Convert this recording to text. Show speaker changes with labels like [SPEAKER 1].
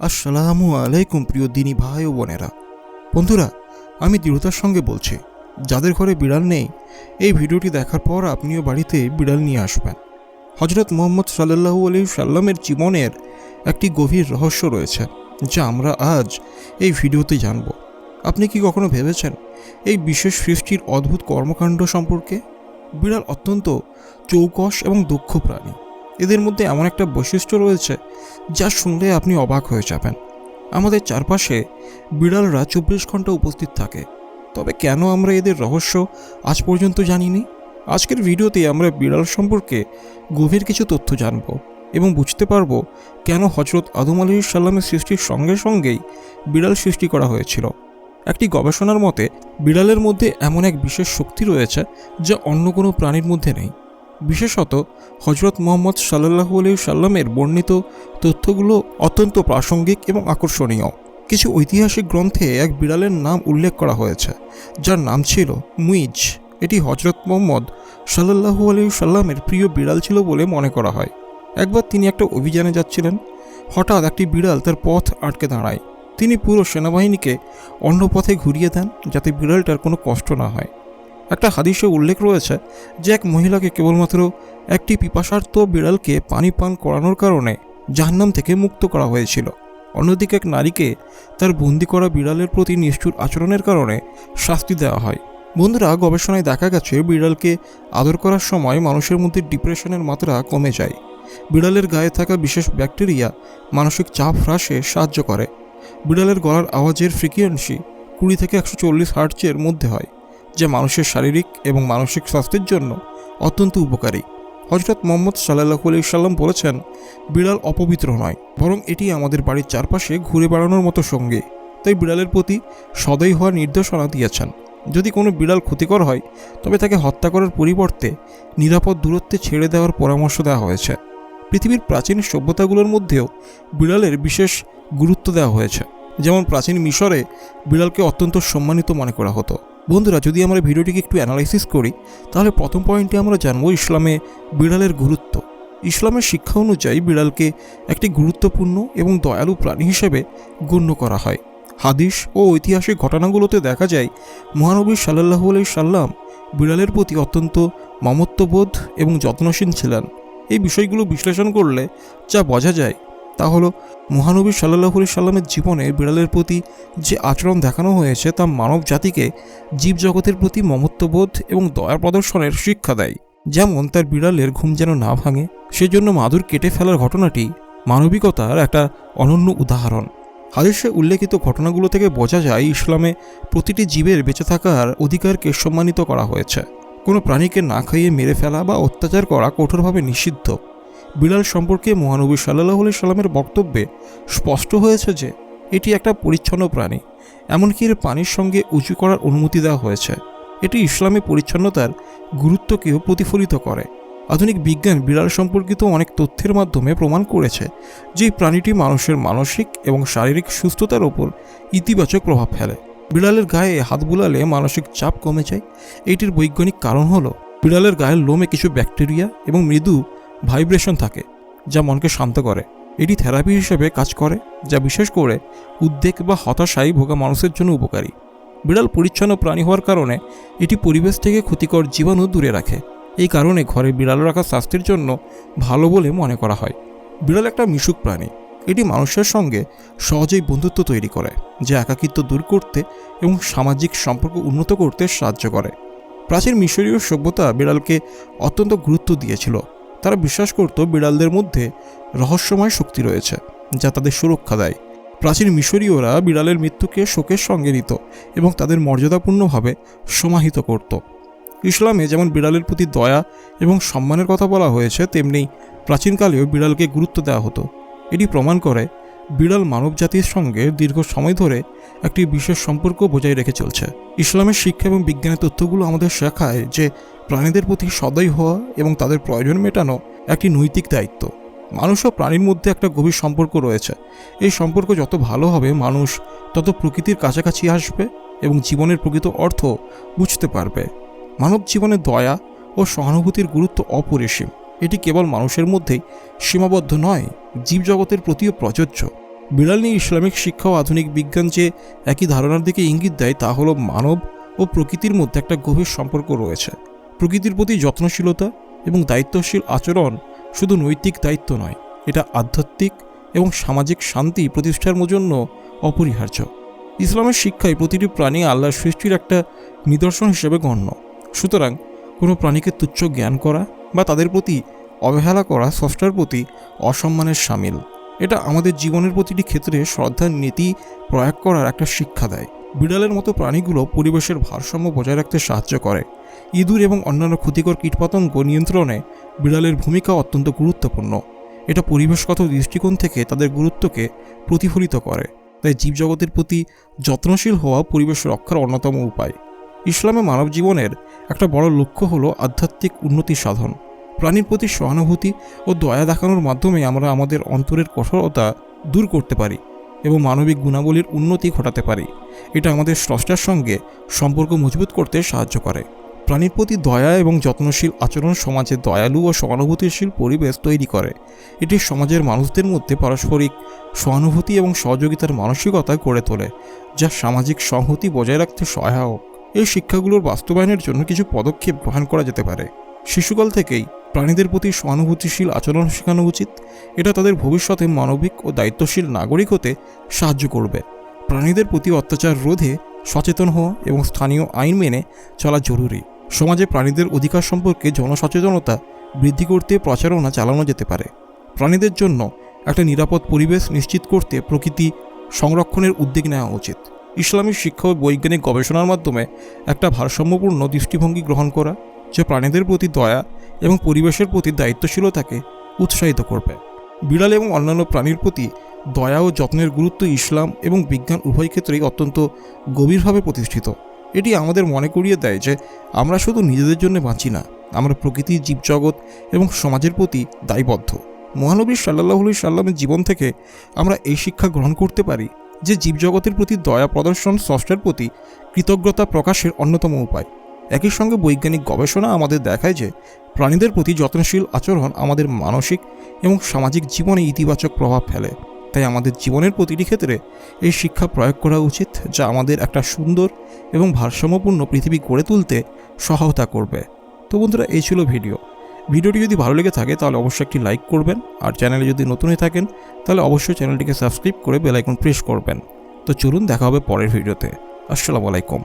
[SPEAKER 1] আসসালামু আলাইকুম প্রিয় দিনী ভাই ও বোনেরা। বন্ধুরা, আমি দৃঢ়তার সঙ্গে বলছি, যাদের ঘরে বিড়াল নেই, এই ভিডিওটি দেখার পর আপনিও বাড়িতে বিড়াল নিয়ে আসবেন। হজরত মোহাম্মদ সাল্লাহু আলি সাল্লামের জীবনের একটি গভীর রহস্য রয়েছে, যা আমরা আজ এই ভিডিওতে জানব। আপনি কি কখনো ভেবেছেন, এই বিশেষ সৃষ্টির অদ্ভুত কর্মকাণ্ড সম্পর্কে? বিড়াল অত্যন্ত চৌকস এবং দক্ষ প্রাণী। এদের মধ্যে এমন একটা বৈশিষ্ট্য রয়েছে যা শুনলে আপনি অবাক হয়ে যাবেন। আমাদের চারপাশে বিড়ালরা চব্বিশ ঘণ্টা উপস্থিত থাকে। তবে কেন আমরা এদের রহস্য আজ পর্যন্ত জানিনি? আজকের ভিডিওতে আমরা বিড়াল সম্পর্কে গভীর কিছু তথ্য জানব এবং বুঝতে পারব কেন হজরত আদম আলী সাল্লামের সৃষ্টির সঙ্গে সঙ্গেই বিড়াল সৃষ্টি করা হয়েছিল। একটি গবেষণার মতে, বিড়ালের মধ্যে এমন এক বিশেষ শক্তি রয়েছে যা অন্য কোনো প্রাণীর মধ্যে নেই। বিশেষত হজরত মোহাম্মদ সাল্লাহু আলি সাল্লামের বর্ণিত তথ্যগুলো অত্যন্ত প্রাসঙ্গিক এবং আকর্ষণীয়। কিছু ঐতিহাসিক গ্রন্থে এক বিড়ালের নাম উল্লেখ করা হয়েছে, যার নাম ছিল মুইজ। এটি হজরত মোহাম্মদ সাল্লাহু আলি সাল্লামের প্রিয় বিড়াল ছিল বলে মনে করা হয়। একবার তিনি একটা অভিযানে যাচ্ছিলেন, হঠাৎ একটি বিড়াল তার পথ আটকে দাঁড়ায়। তিনি পুরো সেনাবাহিনীকে অন্য পথে ঘুরিয়ে দেন, যাতে বিড়ালটার কোনো কষ্ট না হয়। একটা হাদিসে উল্লেখ রয়েছে যে এক মহিলাকে কেবলমাত্র একটি পিপাসার্থ বিড়ালকে পানি পান করানোর কারণে জাহান্নাম থেকে মুক্ত করা হয়েছিল। অন্যদিকে এক নারীকে তার বন্দি করা বিড়ালের প্রতি নিষ্ঠুর আচরণের কারণে শাস্তি দেওয়া হয়। বন্ধুরা, গবেষণায় দেখা গেছে বিড়ালকে আদর করার সময় মানুষের মধ্যে ডিপ্রেশনের মাত্রা কমে যায়। বিড়ালের গায়ে থাকা বিশেষ ব্যাকটেরিয়া মানসিক চাপ হ্রাসে সাহায্য করে। বিড়ালের গলার আওয়াজের ফ্রিকুয়েন্সি কুড়ি থেকে একশো চল্লিশ হার্টজের মধ্যে হয়। যা মানুষের শারীরিক এবং মানসিক স্বাস্থ্যের জন্য অত্যন্ত উপকারী। হজরত মোহাম্মদ সাল্লাহ আলি সাল্লাম বলেছেন, বিড়াল অপবিত্র নয়, বরং এটি আমাদের বাড়ির চারপাশে ঘুরে বেড়ানোর মতো সঙ্গে। তাই বিড়ালের প্রতি সদয় হওয়ার নির্দেশনা দিয়েছেন। যদি কোনো বিড়াল ক্ষতিকর হয়, তবে তাকে হত্যা করার পরিবর্তে নিরাপদ দূরত্বে ছেড়ে দেওয়ার পরামর্শ দেওয়া হয়েছে। পৃথিবীর প্রাচীন সভ্যতাগুলোর মধ্যেও বিড়ালের বিশেষ গুরুত্ব দেওয়া হয়েছে। যেমন প্রাচীন মিশরে বিড়ালকে অত্যন্ত সম্মানিত মনে করা হতো। বন্ধুরা, যদি আমরা ভিডিওটিকে একটু অ্যানালাইসিস করি, তাহলে প্রথম পয়েন্টে আমরা জানব ইসলামে বিড়ালের গুরুত্ব। ইসলামের শিক্ষা অনুযায়ী বিড়ালকে একটি গুরুত্বপূর্ণ এবং দয়ালু প্রাণী হিসেবে গণ্য করা হয়। হাদিস ও ঐতিহাসিক ঘটনাগুলোতে দেখা যায়, মহানবী সাল্লাহু আলাই সাল্লাম বিড়ালের প্রতি অত্যন্ত মমত্ববোধ এবং যত্নশীল ছিলেন। এই বিষয়গুলো বিশ্লেষণ করলে যা বোঝা যায় তা হলো, মহানবী সাল্লাহ আলি সাল্লামের জীবনে বিড়ালের প্রতি যে আচরণ দেখানো হয়েছে তা মানব জাতিকে জীবজগতের প্রতি মমত্ববোধ এবং দয়া প্রদর্শনের শিক্ষা দেয়। যেমন, তার বিড়ালের ঘুম যেন না ভাঙে, সেজন্য মাদুর কেটে ফেলার ঘটনাটি মানবিকতার একটা অনন্য উদাহরণ। হাদিসে উল্লেখিত ঘটনাগুলো থেকে বোঝা যায়, ইসলামে প্রতিটি জীবের বেঁচে থাকার অধিকারকে সম্মানিত করা হয়েছে। কোনো প্রাণীকে না খাইয়ে মেরে ফেলা বা অত্যাচার করা কঠোরভাবে নিষিদ্ধ। বিড়াল সম্পর্কে মহানবী সাল্লাহ আলি সাল্লামের বক্তব্যে স্পষ্ট হয়েছে যে, এটি একটা পরিচ্ছন্ন প্রাণী। এমনকি এর পানির সঙ্গে উঁচু করার অনুমতি দেওয়া হয়েছে। এটি ইসলামী পরিচ্ছন্নতার গুরুত্বকেও প্রতিফলিত করে। আধুনিক বিজ্ঞান বিড়াল সম্পর্কিত অনেক তথ্যের মাধ্যমে প্রমাণ করেছে যে প্রাণীটি মানুষের মানসিক এবং শারীরিক সুস্থতার ওপর ইতিবাচক প্রভাব ফেলে। বিড়ালের গায়ে হাত বুলালে মানসিক চাপ কমে যায়। এটির বৈজ্ঞানিক কারণ হলো বিড়ালের গায়ের লোমে কিছু ব্যাকটেরিয়া এবং মৃদু ভাইব্রেশন থাকে, যা মনকে শান্ত করে। এটি থেরাপি হিসেবে কাজ করে, যা বিশেষ করে উদ্বেগ বা হতাশায় ভোগা মানুষের জন্য উপকারী। বিড়াল পরিচ্ছন্ন প্রাণী হওয়ার কারণে এটি পরিবেশ থেকে ক্ষতিকর জীবাণু দূরে রাখে। এই কারণে ঘরে বিড়াল রাখা স্বাস্থ্যের জন্য ভালো বলে মনে করা হয়। বিড়াল একটা মিশুক প্রাণী। এটি মানুষের সঙ্গে সহজেই বন্ধুত্ব তৈরি করে, যা একাকিত্ব দূর করতে এবং সামাজিক সম্পর্ক উন্নত করতে সাহায্য করে। প্রাচীন মিশরীয় সভ্যতা বিড়ালকে অত্যন্ত গুরুত্ব দিয়েছিল। তারা বিশ্বাস করত বিড়ালদের মধ্যে রহস্যময় শক্তি রয়েছে, যা তাদের সুরক্ষা দেয়। প্রাচীন মিশরীয়রা বিড়ালের মৃত্যুকে শোকের সঙ্গে নিত এবং তাদের মর্যাদাপূর্ণভাবে সমাহিত করত। ইসলামে যেমন বিড়ালের প্রতি দয়া এবং সম্মানের কথা বলা হয়েছে, তেমনি প্রাচীনকালেও বিড়ালকে গুরুত্ব দেওয়া হতো। এটি প্রমাণ করে বিড়াল মানবজাতির সঙ্গে দীর্ঘ সময় ধরে একটি বিশেষ সম্পর্ক বজায় রেখে চলছে। ইসলামের শিক্ষা এবং বিজ্ঞানের তথ্যগুলো আমাদের শেখায় যে প্রাণীদের প্রতি সদয় হওয়া এবং তাদের প্রয়োজন মেটানো একটি নৈতিক দায়িত্ব। মানুষ ও প্রাণীর মধ্যে একটা গভীর সম্পর্ক রয়েছে। এই সম্পর্ক যত ভালো হবে, মানুষ তত প্রকৃতির কাছাকাছি আসবে এবং জীবনের প্রকৃত অর্থ বুঝতে পারবে। মানব জীবনে দয়া ও সহানুভূতির গুরুত্ব অপরিসীম। এটি কেবল মানুষের মধ্যেই সীমাবদ্ধ নয়, জীবজগতের প্রতিও প্রযোজ্য। বিড়াল নিয়ে ইসলামিক শিক্ষা ও আধুনিক বিজ্ঞান যে একই ধারণার দিকে ইঙ্গিত দেয়, তা হলো মানব ও প্রকৃতির মধ্যে একটা গভীর সম্পর্ক রয়েছে। প্রকৃতির প্রতি যত্নশীলতা এবং দায়িত্বশীল আচরণ শুধু নৈতিক দায়িত্ব নয়, এটা আধ্যাত্মিক এবং সামাজিক শান্তি প্রতিষ্ঠার জন্য অপরিহার্য। ইসলামের শিক্ষায় প্রতিটি প্রাণী আল্লাহর সৃষ্টির একটা নিদর্শন হিসেবে গণ্য। সুতরাং কোনো প্রাণীকে তুচ্ছ জ্ঞান করা বা তাদের প্রতি অবহেলা করা স্রষ্টার প্রতি অসম্মানের সামিল। এটা আমাদের জীবনের প্রতিটি ক্ষেত্রে শ্রদ্ধার নীতি প্রয়োগ করার একটা শিক্ষা দেয়। বিড়ালের মতো প্রাণীগুলো পরিবেশের ভারসাম্য বজায় রাখতে সাহায্য করে। ইঁদুর এবং অন্যান্য ক্ষতিকর কীটপতঙ্গ নিয়ন্ত্রণে বিড়ালের ভূমিকা অত্যন্ত গুরুত্বপূর্ণ। এটা পরিবেশগত দৃষ্টিকোণ থেকে তাদের গুরুত্বকে প্রতিফলিত করে। তাই জীবজগতের প্রতি যত্নশীল হওয়া পরিবেশ রক্ষার অন্যতম উপায়। ইসলামে মানব জীবনের একটা বড় লক্ষ্য হলো আধ্যাত্মিক উন্নতি সাধন। প্রাণীর প্রতি সহানুভূতি ও দয়া দেখানোর মাধ্যমে আমরা আমাদের অন্তরের কঠোরতা দূর করতে পারি এবং মানবিক গুণাবলীর উন্নতি ঘটাতে পারি। এটা আমাদের স্রষ্টার সঙ্গে সম্পর্ক মজবুত করতে সাহায্য করে। প্রাণীর প্রতি দয়া এবং যত্নশীল আচরণ সমাজে দয়ালু ও সহানুভূতিশীল পরিবেশ তৈরি করে। এটি সমাজের মানুষদের মধ্যে পারস্পরিক সহানুভূতি এবং সহযোগিতার মানসিকতা গড়ে তোলে, যা সামাজিক সংহতি বজায় রাখতে সহায়ক। এই শিক্ষাগুলোর বাস্তবায়নের জন্য কিছু পদক্ষেপ গ্রহণ করা যেতে পারে। শিশুকাল থেকেই প্রাণীদের প্রতি সহানুভূতিশীল আচরণ শেখানো উচিত। এটা তাদের ভবিষ্যতে মানবিক ও দায়িত্বশীল নাগরিক হতে সাহায্য করবে। প্রাণীদের প্রতি অত্যাচার রোধে সচেতন হওয়া এবং স্থানীয় আইন মেনে চলা জরুরি। সমাজে প্রাণীদের অধিকার সম্পর্কে জনসচেতনতা বৃদ্ধি করতে প্রচারণা চালানো যেতে পারে। প্রাণীদের জন্য একটা নিরাপদ পরিবেশ নিশ্চিত করতে প্রকৃতি সংরক্ষণের উদ্যোগ নেওয়া উচিত। ইসলামী শিক্ষা ও বৈজ্ঞানিক গবেষণার মাধ্যমে একটা ভারসাম্যপূর্ণ দৃষ্টিভঙ্গি গ্রহণ করা যা প্রাণীদের প্রতি দয়া এবং পরিবেশের প্রতি দায়িত্বশীলতাকে উৎসাহিত করবে। বিড়াল এবং অন্যান্য প্রাণীর প্রতি দয়া ও যত্নের গুরুত্ব ইসলাম এবং বিজ্ঞান উভয় ক্ষেত্রেই অত্যন্ত গভীরভাবে প্রতিষ্ঠিত। এটি আমাদের মনে করিয়ে দেয় যে আমরা শুধু নিজেদের জন্য বাঁচি না, আমরা প্রকৃতি, জীবজগৎ এবং সমাজের প্রতি দায়বদ্ধ। মহানবী সাল্লাহ সাল্লামের জীবন থেকে আমরা এই শিক্ষা গ্রহণ করতে পারি যে জীবজগতের প্রতি দয়া প্রদর্শন স্রষ্টার প্রতি কৃতজ্ঞতা প্রকাশের অন্যতম উপায়। একই সঙ্গে বৈজ্ঞানিক গবেষণা আমাদের দেখায় যে প্রাণীদের প্রতি যত্নশীল আচরণ আমাদের মানসিক এবং সামাজিক জীবনে ইতিবাচক প্রভাব ফেলে। তাই আমাদের জীবনের প্রতিটি ক্ষেত্রে এই শিক্ষা প্রয়োগ করা উচিত যা আমাদের একটা সুন্দর এবং ভারসাম্যপূর্ণ পৃথিবী গড়ে তুলতে সহায়তা করবে। তো বন্ধুরা, এই ছিল ভিডিও। ভিডিওটি যদি ভালো লেগে থাকে তাহলে অবশ্যই একটি লাইক করবেন, আর চ্যানেলে যদি নতুন হয়ে থাকেন তাহলে অবশ্যই চ্যানেলটিকে সাবস্ক্রাইব করে বেলাইকন প্রেস করবেন। তো চলুন দেখা হবে পরের ভিডিওতে। আসসালামু আলাইকুম।